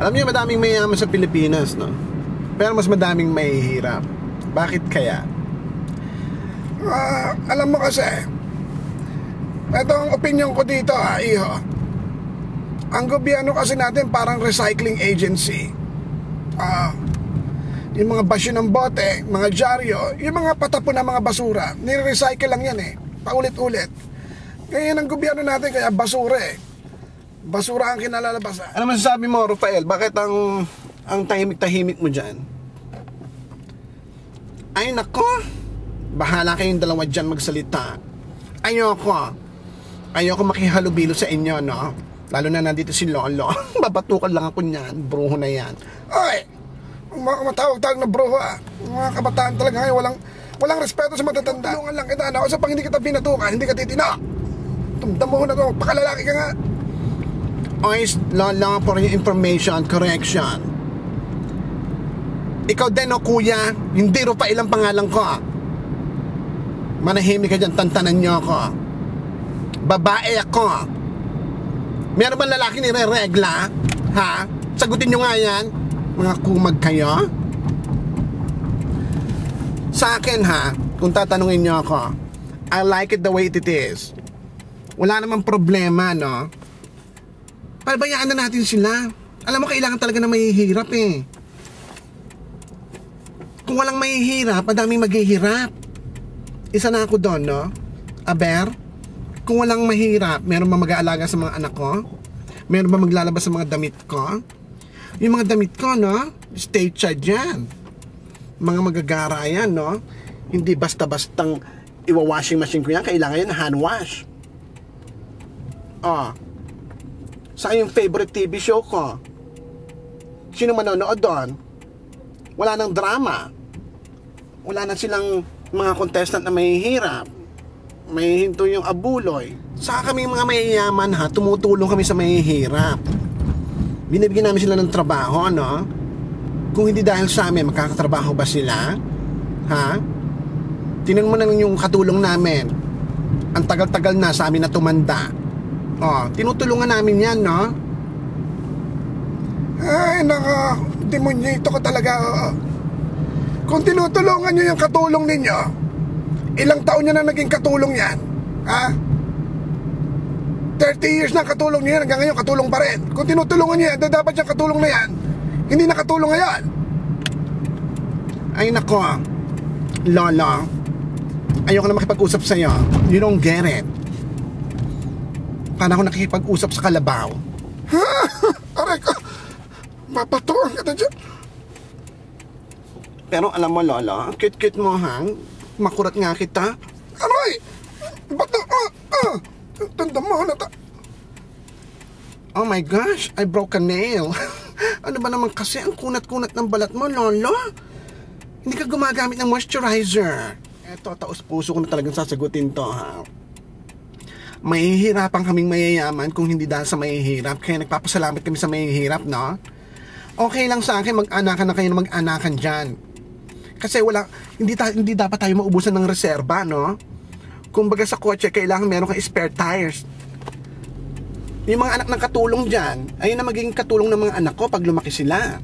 Alam niyo, madaming mayaman sa Pilipinas, no? Pero mas madaming mahihirap. Bakit kaya? Ah, alam mo kasi, ito ang opinion ko dito ha, iho. Ang gobyerno kasi natin parang recycling agency. Ah, yung mga basyo ng bote, mga dyaryo, yung mga patapon ng mga basura, nire-recycle lang yan eh. Paulit-ulit. Kaya yan ang gobyerno natin, kaya basura eh. Basura ang kinalalabasan. Ano masasabi mo, Rafael? Bakit ang ang tahimik-tahimik mo dyan? Ay, nako. Bahala kayong dalawa dyan magsalita. Ayoko. Ayoko makihalubilo sa inyo, no? Lalo na nandito si Lolo. Babatukan lang ako niyan. Bruho na yan. Ay! Ang mga kamatawag-tawag na bro ha. Ang mga kabataan talaga ngayon, walang, walang respeto sa matatanda. Tulungan lang kita na. Kasi pag hindi kita binatukan, hindi ka titina. Tumdam mo na to. Pakalalaki ka nga. Oys, Lolo, for your information, correction. Ikaw din, o kuya. Hindi ro pa ilang pangalan ko. Manahimik ka dyan, tantanan niyo ako. Babae ako. Meron ba lalaki nire-regla? Ha? Sagutin nyo nga yan. Mga kumag kayo. Sa akin ha, kung tatanungin nyo ako, I like it the way it is. Wala namang problema, no? Pabayaan na natin sila. Alam mo, kailangan talaga na mahihirap eh. Kung walang mahihirap, madaming maghihirap. Isa na ako doon, no? Aber, kung walang mahirap, meron ba mag-aalaga sa mga anak ko? Meron ba maglalabas sa mga damit ko? Yung mga damit ko, no? State child yan. Mga magagara yan, no? Hindi basta-bastang iwa-washing machine ko yan. Kailangan yan hand wash. Oh. Sa yung favorite TV show ko? Sino manonood doon? Wala nang drama. Wala na silang mga contestant na mahihirap. May hinto yung abuloy. Sa kami mga mayayaman ha, tumutulong kami sa mahihirap. Binibigyan namin sila ng trabaho, no? Kung hindi dahil sa amin, makakatrabaho ba sila? Ha? Tinan mo na yung katulong namin. Ang tagal-tagal na sa amin na tumanda. Oh, tinutulungan namin yan, no? Ay, naka, demonyito ka talaga. oo. Kung tinutulungan nyo yung katulong ninyo, ilang taon nyo na naging katulong yan? Ha? 30 years na katulong nyo yan, hanggang ngayon katulong pa rin. Kung tinutulungan nyo yan, dapat yung katulong na yan, hindi nakatulong ngayon. Ay nako, Lola, ayoko na makipag-usap sa'yo. You don't get it. Paano ako nakikipag-usap sa kalabaw? Aray ko, mapatuan ka na dyan. Pero alam mo, ang cute-cute mo, hang. Makurat nga kita. Aray! Ba't na, ah, ah, tanda mo na ta. Oh my gosh, I broke a nail. ano ba naman kasi ang kunat-kunat ng balat mo, Lolo? Hindi ka gumagamit ng moisturizer. Eto, taos puso ko na talagang sasagutin to, ha? Mahihirapan kaming mayayaman kung hindi dahil sa mahihirap. Kaya nagpapasalamat kami sa mahihirap, no? Okay lang sa akin, mag-anakan na kayo na mag-anakan dyan. Kasi wala, hindi, ta- hindi dapat tayo maubusan ng reserba, no? Kumbaga sa kotse, kailangan meron kang spare tires. Yung mga anak ng katulong dyan, ayun na magiging katulong ng mga anak ko pag lumaki sila.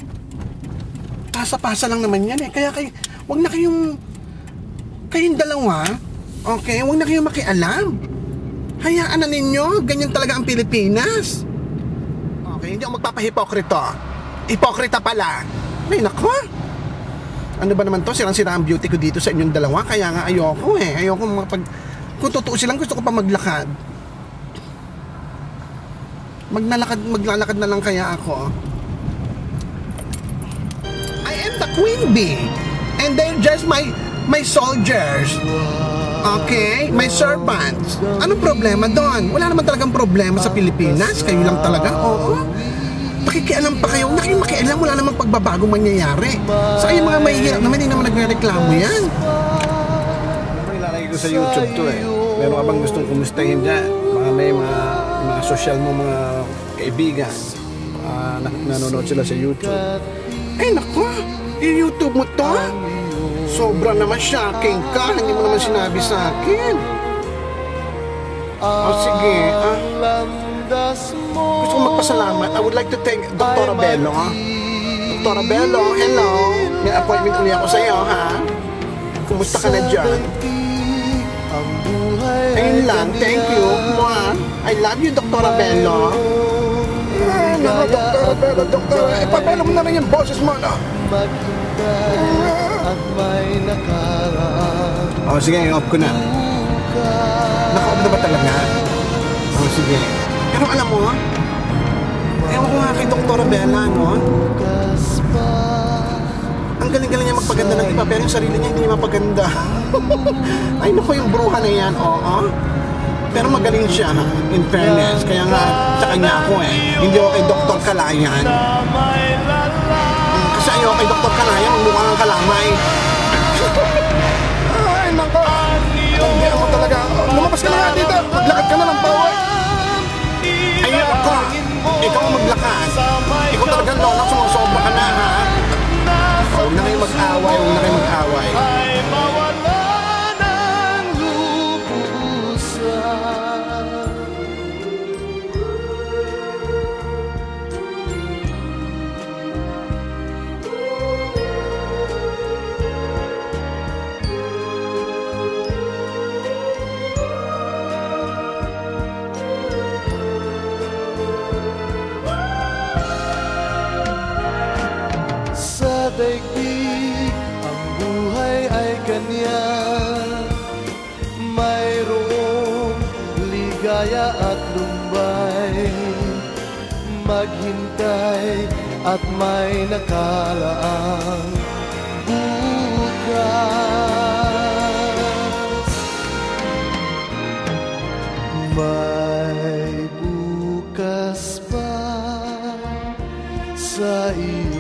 Pasa-pasa lang naman yan eh. Kaya kay, wag na kayong, kayong dalawa, okay, wag na kayong makialam. Hayaan na ninyo, ganyan talaga ang Pilipinas. Okay, hindi ako magpapahipokrito. Hipokrita pala. Ay, nako. Ano ba naman to? Sirang-sira ang beauty ko dito sa inyong dalawa. Kaya nga ayoko eh. Ayoko mapag... Kung totoo silang gusto ko pa maglakad. Magnalakad, maglalakad na lang kaya ako. I am the queen bee. And they're just my my soldiers. Okay? My servants. Anong problema doon? Wala naman talagang problema sa Pilipinas. Kayo lang talaga. Oo. Pakikialam pa kayo. Huwag na kayong makialam. Wala namang pagbabagong mangyayari. Sa kayong mga mahihirap naman, hindi naman nagre-reklamo yan. Ilalagay ko sa YouTube to eh. Meron ka bang gustong kumustahin dyan? Mga may mga, mga social mo, mga kaibigan. Na- nanonood sila sa YouTube. Ay, naku! Yung YouTube mo to? Sobra naman shocking ka. Hindi mo naman sinabi sa akin. O sige, ah, Gusto kong magpasalamat. I would like to thank Dr. Bello. Dr. Bello, hello. May appointment uli ako sa iyo, ha? Kumusta ka na dyan? Ayun lang, thank you. Mwah. I love you, Dr. Bello. Ay, naku, doktor, pero doktor, eh, papelo mo na rin yung boses mo, no? Maghintay at may nakaraan Oh, sige, off ko na. Naka-off na ba talaga? Oh, sige. Pero alam mo, ewan ko nga kay Dr. Bella, no? Ang galing-galing niya magpaganda ng iba, pero yung sarili niya hindi niya mapaganda. Ay, naku, yung bruha na yan, oo. Pero magaling siya, ha? in fairness. Kaya nga, sa kanya ako eh. Hindi ako kay Dr. Kalayan. Ayaw kay Dr. Kalayan, ang mukha ng kalamay. Daigdig ang buhay ay ganyan Mayroong ligaya at lumbay Maghintay at may nakalaang bukas May bukas pa sa iyong